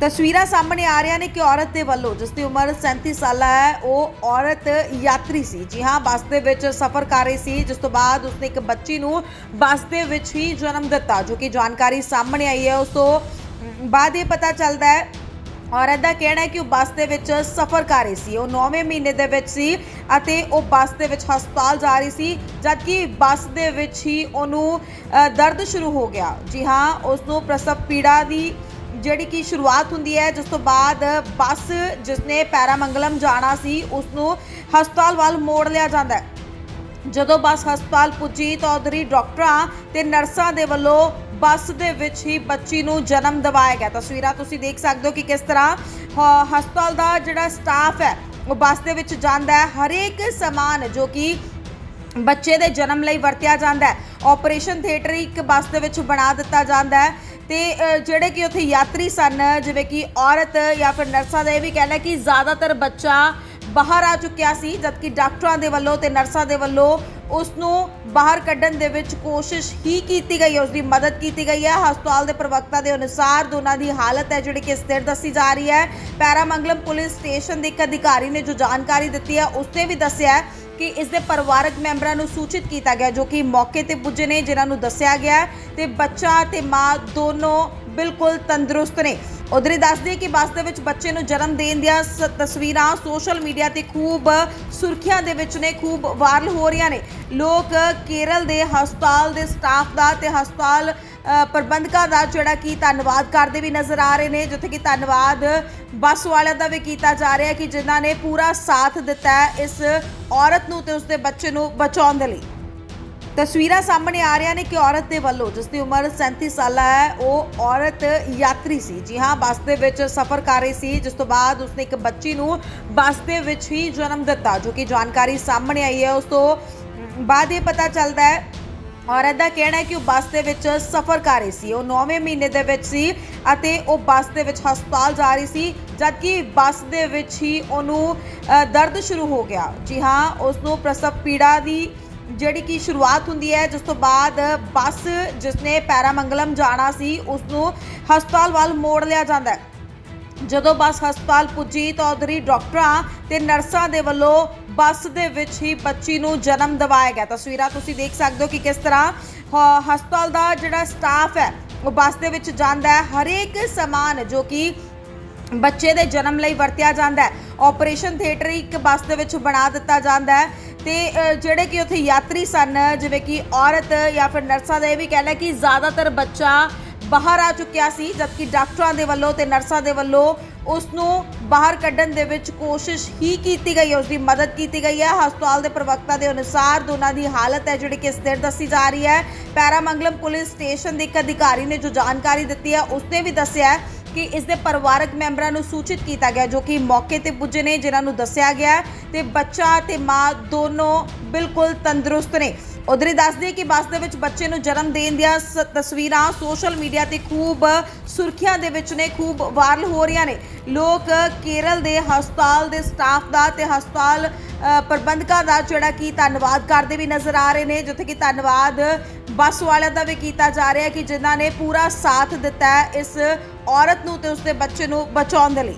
ਤਸਵੀਰਾਂ ਸਾਹਮਣੇ ਆ ਰਹੀਆਂ ਨੇ ਕਿ ਔਰਤ ਦੇ ਵੱਲੋਂ, ਜਿਸ ਦੀ ਉਮਰ 37 ਸਾਲਾ ਹੈ, ਉਹ ਔਰਤ ਯਾਤਰੀ ਸੀ। ਜੀ ਹਾਂ, ਬੱਸ ਦੇ ਵਿੱਚ ਸਫ਼ਰ ਕਰ ਰਹੀ ਸੀ, ਜਿਸ ਤੋਂ ਬਾਅਦ ਉਸਨੇ ਇੱਕ ਬੱਚੀ ਨੂੰ ਬੱਸ ਦੇ ਵਿੱਚ ਹੀ ਜਨਮ ਦਿੱਤਾ, ਜੋ ਕਿ ਜਾਣਕਾਰੀ ਸਾਹਮਣੇ ਆਈ ਹੈ। ਉਸ ਤੋਂ ਬਾਅਦ ਇਹ ਪਤਾ ਚੱਲਦਾ ਹੈ, ਔਰਤ ਦਾ ਕਹਿਣਾ ਹੈ ਕਿ ਉਹ ਬੱਸ ਦੇ ਵਿੱਚ ਸਫ਼ਰ ਕਰ ਰਹੀ ਸੀ। ਉਹ 9ਵੇਂ ਮਹੀਨੇ ਦੇ ਵਿੱਚ ਸੀ ਅਤੇ ਉਹ ਬੱਸ ਦੇ ਵਿੱਚ ਹਸਪਤਾਲ ਜਾ ਰਹੀ ਸੀ, ਜਦਕਿ ਬੱਸ ਦੇ ਵਿੱਚ ਹੀ ਉਹਨੂੰ ਦਰਦ ਸ਼ੁਰੂ ਹੋ ਗਿਆ। ਜੀ ਹਾਂ, ਉਸ ਨੂੰ ਪ੍ਰਸਵ ਪੀੜਾ ਦੀ ਜਿਹੜੀ ਕਿ ਸ਼ੁਰੂਆਤ ਹੁੰਦੀ ਹੈ, ਜਿਸ ਤੋਂ ਬਾਅਦ ਬੱਸ ਜਿਸਨੇ ਪੈਰਾਮੰਗਲਮ ਜਾਣਾ ਸੀ ਉਸ ਨੂੰ ਹਸਪਤਾਲ ਵੱਲ ਮੋੜ ਲਿਆ ਜਾਂਦਾ ਹੈ। ਜਦੋਂ ਬੱਸ ਹਸਪਤਾਲ ਪੁੱਜੀ ਤਾਂ ਉਧਰੀ ਡਾਕਟਰਾਂ ਤੇ ਨਰਸਾਂ ਦੇ ਵੱਲੋਂ ਬੱਸ ਦੇ ਵਿੱਚ ਹੀ ਬੱਚੀ ਨੂੰ ਜਨਮ ਦਿਵਾਇਆ ਗਿਆ। ਤਸਵੀਰਾਂ ਤੁਸੀਂ ਦੇਖ ਸਕਦੇ ਹੋ ਕਿ ਕਿਸ ਤਰ੍ਹਾਂ ਹਸਪਤਾਲ ਦਾ ਜਿਹੜਾ ਸਟਾਫ ਹੈ, ਉਹ ਬੱਸ ਦੇ ਵਿੱਚ ਜਾਂਦਾ ਹੈ। ਹਰੇਕ ਸਮਾਨ ਜੋ ਕਿ ਬੱਚੇ ਦੇ ਜਨਮ ਲਈ ਵਰਤਿਆ ਜਾਂਦਾ ਹੈ ਆਪਰੇਸ਼ਨ ਥੀਏਟਰ ਇੱਕ ਬੱਸ ਦੇ ਵਿੱਚ ਬਣਾ ਦਿੱਤਾ ਜਾਂਦਾ ਹੈ। ਤੇ ਜਿਹੜੇ ਕਿ ਉੱਥੇ ਯਾਤਰੀ ਸਨ, ਜਿਵੇਂ ਕਿ ਔਰਤ ਜਾਂ ਫਿਰ ਨਰਸਾਂ ਦਾ ਇਹ ਵੀ ਕਹਿਣਾ ਕਿ ਜ਼ਿਆਦਾਤਰ ਬੱਚਾ ਬਾਹਰ ਆ ਚੁੱਕਿਆ ਸੀ, ਜਦਕਿ ਡਾਕਟਰਾਂ ਦੇ ਵੱਲੋਂ ਤੇ ਨਰਸਾਂ ਦੇ ਵੱਲੋਂ ਉਸ ਨੂੰ ਬਾਹਰ ਕੱਢਣ ਦੇ ਵਿੱਚ ਕੋਸ਼ਿਸ਼ ਹੀ ਕੀਤੀ ਗਈ ਹੈ ਉਸ ਦੀ ਮਦਦ ਕੀਤੀ ਗਈ ਹੈ। ਹਸਪਤਾਲ ਦੇ ਪ੍ਰਵਕਤਾ ਦੇ ਅਨੁਸਾਰ ਦੋਨਾਂ ਦੀ ਹਾਲਤ ਹੈ ਜਿਹੜੀ ਕਿ ਸਥਿਰ ਦੱਸੀ ਜਾ ਰਹੀ ਹੈ। ਪੈਰਾਮੰਗਲਮ ਪੁਲਿਸ ਸਟੇਸ਼ਨ ਦੇ ਇੱਕ ਅਧਿਕਾਰੀ ਨੇ ਜੋ ਜਾਣਕਾਰੀ ਦਿੱਤੀ ਹੈ, ਉਸ 'ਤੇ ਵੀ ਦੱਸਿਆ ਕਿ ਇਸ ਦੇ ਪਰਿਵਾਰਕ ਮੈਂਬਰਾਂ ਨੂੰ ਸੂਚਿਤ ਕੀਤਾ ਗਿਆ ਜੋ ਕਿ ਮੌਕੇ ਤੇ ਪੁੱਜੇ ਨੇ, ਜਿਨ੍ਹਾਂ ਨੂੰ ਦੱਸਿਆ ਗਿਆ ਹੈ ਤੇ ਬੱਚਾ ਤੇ ਮਾਂ ਦੋਨੋਂ ਬਿਲਕੁਲ ਤੰਦਰੁਸਤ ਨੇ। ਉਧਰ ਹੀ ਦੱਸ ਕਿ ਬੱਸ ਦੇ ਵਿੱਚ ਬੱਚੇ ਨੂੰ ਜਨਮ ਦੇਣ ਦੀਆਂ ਸ- ਤਸਵੀਰਾਂ ਸੋਸ਼ਲ ਮੀਡੀਆ ਤੇ ਖੂਬ ਸੁਰਖੀਆਂ ਦੇ ਵਿੱਚ ਨੇ, ਖੂਬ ਵਾਇਰਲ ਹੋ ਰਹੀਆਂ ਨੇ। ਲੋਕ ਕੇਰਲ ਦੇ ਹਸਪਤਾਲ ਦੇ ਸਟਾਫ ਦਾ ਤੇ ਹਸਪਤਾਲ ਪ੍ਰਬੰਧਕਾਂ ਦਾ ਜਿਹੜਾ ਕਿ ਧੰਨਵਾਦ ਕਰਦੇ ਵੀ ਨਜ਼ਰ ਆ ਰਹੇ ਨੇ, ਜਿੱਥੇ ਕਿ ਧੰਨਵਾਦ ਬੱਸ ਵਾਲਿਆਂ ਦਾ ਵੀ ਕੀਤਾ ਜਾ ਰਿਹਾ ਕਿ ਜਿਨ੍ਹਾਂ ਨੇ ਪੂਰਾ ਸਾਥ ਦਿੱਤਾ ਇਸ ਔਰਤ ਨੂੰ ਤੇ ਉਸਦੇ ਬੱਚੇ ਨੂੰ ਬਚਾਉਣ ਦੇ ਲਈ। ਤਸਵੀਰਾਂ ਸਾਹਮਣੇ ਆ ਰਹੀਆਂ ਨੇ ਕਿ ਔਰਤ ਦੇ ਵੱਲੋਂ, ਜਿਸ ਦੀ ਉਮਰ 37 ਸਾਲਾ ਹੈ, ਉਹ ਔਰਤ ਯਾਤਰੀ ਸੀ। ਜੀ ਹਾਂ, ਬੱਸ ਦੇ ਵਿੱਚ ਸਫ਼ਰ ਕਰ ਰਹੀ ਸੀ, ਜਿਸ ਤੋਂ ਬਾਅਦ ਉਸਨੇ ਇੱਕ ਬੱਚੀ ਨੂੰ ਬੱਸ ਦੇ ਵਿੱਚ ਹੀ ਜਨਮ ਦਿੱਤਾ, ਜੋ ਕਿ ਜਾਣਕਾਰੀ ਸਾਹਮਣੇ ਆਈ ਹੈ। ਉਸ ਤੋਂ ਬਾਅਦ ਇਹ ਪਤਾ ਚੱਲਦਾ ਹੈ ਔਰਤ ਦਾ ਕਹਿਣਾ ਹੈ ਕਿ ਉਹ ਬੱਸ ਦੇ ਵਿੱਚ ਸਫ਼ਰ ਕਰ ਰਹੀ ਸੀ। ਉਹ 9ਵੇਂ ਮਹੀਨੇ ਦੇ ਵਿੱਚ ਸੀ ਅਤੇ ਉਹ ਬੱਸ ਦੇ ਵਿੱਚ ਹਸਪਤਾਲ ਜਾ ਰਹੀ ਸੀ, ਜਦਕਿ ਬੱਸ ਦੇ ਵਿੱਚ ਹੀ ਉਹਨੂੰ ਦਰਦ ਸ਼ੁਰੂ ਹੋ ਗਿਆ। ਜੀ ਹਾਂ ਉਸ ਨੂੰ ਪ੍ਰਸਵ ਪੀੜਾ ਦੀ ਜਿਹੜੀ ਕਿ ਸ਼ੁਰੂਆਤ ਹੁੰਦੀ ਹੈ, ਜਿਸ ਤੋਂ ਬਾਅਦ ਬੱਸ ਜਿਸਨੇ ਪੈਰਾਮੰਗਲਮ ਜਾਣਾ ਸੀ ਉਸ ਨੂੰ ਹਸਪਤਾਲ ਵੱਲ ਮੋੜ ਲਿਆ ਜਾਂਦਾ ਹੈ। ਜਦੋਂ ਬੱਸ ਹਸਪਤਾਲ ਪੁੱਜੀ ਤਾਂ ਉਧਰੀ ਡਾਕਟਰਾਂ ਤੇ ਨਰਸਾਂ ਦੇ ਵੱਲੋਂ ਬੱਸ ਦੇ ਵਿੱਚ ਹੀ ਬੱਚੀ ਨੂੰ ਜਨਮ ਦਿਵਾਇਆ ਗਿਆ। ਤਸਵੀਰਾਂ ਤੁਸੀਂ ਦੇਖ ਸਕਦੇ ਹੋ ਕਿ ਕਿਸ ਤਰ੍ਹਾਂ ਹ- ਹਸਪਤਾਲ ਦਾ ਜਿਹੜਾ ਸਟਾਫ ਹੈ ਉਹ ਬੱਸ ਦੇ ਵਿੱਚ ਜਾਂਦਾ ਹੈ। ਹਰੇਕ ਸਮਾਨ ਜੋ ਕਿ ਬੱਚੇ ਦੇ ਜਨਮ ਲਈ ਵਰਤਿਆ ਜਾਂਦਾ ਹੈ। ਆਪਰੇਸ਼ਨ ਥੀਏਟਰ ਇੱਕ ਬੱਸ ਦੇ ਵਿੱਚ ਬਣਾ ਦਿੱਤਾ ਜਾਂਦਾ ਹੈ। ਤੇ ਅ, ਜਿਹੜੇ ਕਿ ਉੱਥੇ ਯਾਤਰੀ ਸਨ ਜਿਵੇਂ ਕਿ ਔਰਤ ਜਾਂ ਫਿਰ ਨਰਸਾਂ ਦਾ ਇਹ ਵੀ ਕਹਿਣਾ ਹੈ ਕਿ ਜ਼ਿਆਦਾਤਰ ਬੱਚਾ ਬਾਹਰ ਆ ਚੁੱਕਿਆ ਸੀ, ਜਦਕਿ ਡਾਕਟਰਾਂ ਦੇ ਵੱਲੋਂ ਤੇ ਨਰਸਾਂ ਦੇ ਵੱਲੋਂ ਉਸ ਨੂੰ ਬਾਹਰ ਕੱਢਣ ਦੇ ਵਿੱਚ ਕੋਸ਼ਿਸ਼ ਹੀ ਕੀਤੀ ਗਈ ਹੈ ਉਸ ਦੀ ਮਦਦ ਕੀਤੀ ਗਈ ਹੈ। ਹਸਪਤਾਲ ਦੇ ਪ੍ਰਵਕਤਾ ਦੇ ਅਨੁਸਾਰ ਦੋਨਾਂ ਦੀ ਹਾਲਤ ਹੈ ਜਿਹੜੀ ਕਿ ਸਥਿਰ ਦੱਸੀ ਜਾ ਰਹੀ ਹੈ। ਪੈਰਾਮੰਗਲਮ ਪੁਲਿਸ ਸਟੇਸ਼ਨ ਦੇ ਇੱਕ ਅਧਿਕਾਰੀ ਨੇ ਜੋ ਜਾਣਕਾਰੀ ਦਿੱਤੀ ਹੈ, ਉਸਨੇ ਵੀ ਦੱਸਿਆ ਹੈ ਕਿ ਇਸ ਦੇ ਪਰਿਵਾਰਕ ਮੈਂਬਰਾਂ ਨੂੰ ਸੂਚਿਤ ਕੀਤਾ ਗਿਆ, ਜੋ ਕਿ ਮੌਕੇ ਤੇ ਪੁੱਜੇ ਨੇ, ਜਿਨ੍ਹਾਂ ਨੂੰ ਦੱਸਿਆ ਗਿਆ ਹੈ। ਤੇ ਬੱਚਾ ਤੇ ਮਾਂ ਦੋਨੋਂ ਬਿਲਕੁਲ ਤੰਦਰੁਸਤ ਨੇ। ਉਧਰ ਹੀ ਦੱਸ ਕਿ ਬੱਸ ਦੇ ਵਿੱਚ ਬੱਚੇ ਨੂੰ ਜਨਮ ਦੇਣ ਦੀਆਂ ਸ- ਤਸਵੀਰਾਂ ਸੋਸ਼ਲ ਮੀਡੀਆ ਤੇ ਖੂਬ ਸੁਰਖੀਆਂ ਦੇ ਵਿੱਚ ਨੇ ਖੂਬ ਵਾਇਰਲ ਹੋ ਰਹੀਆਂ ਨੇ। ਲੋਕ ਕੇਰਲ ਦੇ ਹਸਪਤਾਲ ਦੇ ਸਟਾਫ ਦਾ ਤੇ ਹਸਪਤਾਲ ਅ, ਪ੍ਰਬੰਧਕਾਂ ਦਾ ਜਿਹੜਾ ਕਿ ਧੰਨਵਾਦ ਕਰਦੇ ਵੀ ਨਜ਼ਰ ਆ ਰਹੇ ਨੇ ਜਿੱਥੇ ਕਿ ਧੰਨਵਾਦ ਬੱਸ ਵਾਲਿਆਂ ਦਾ ਵੀ ਕੀਤਾ ਜਾ ਰਿਹਾ ਹੈ ਕਿ ਜਿਨ੍ਹਾਂ ਨੇ ਪੂਰਾ ਸਾਥ ਦਿੱਤਾ ਹੈ ਇਸ ਔਰਤ ਨੂੰ ਤੇ ਉਸਦੇ ਬੱਚੇ ਨੂੰ ਬਚਾਉਣ ਦੇ ਲਈ।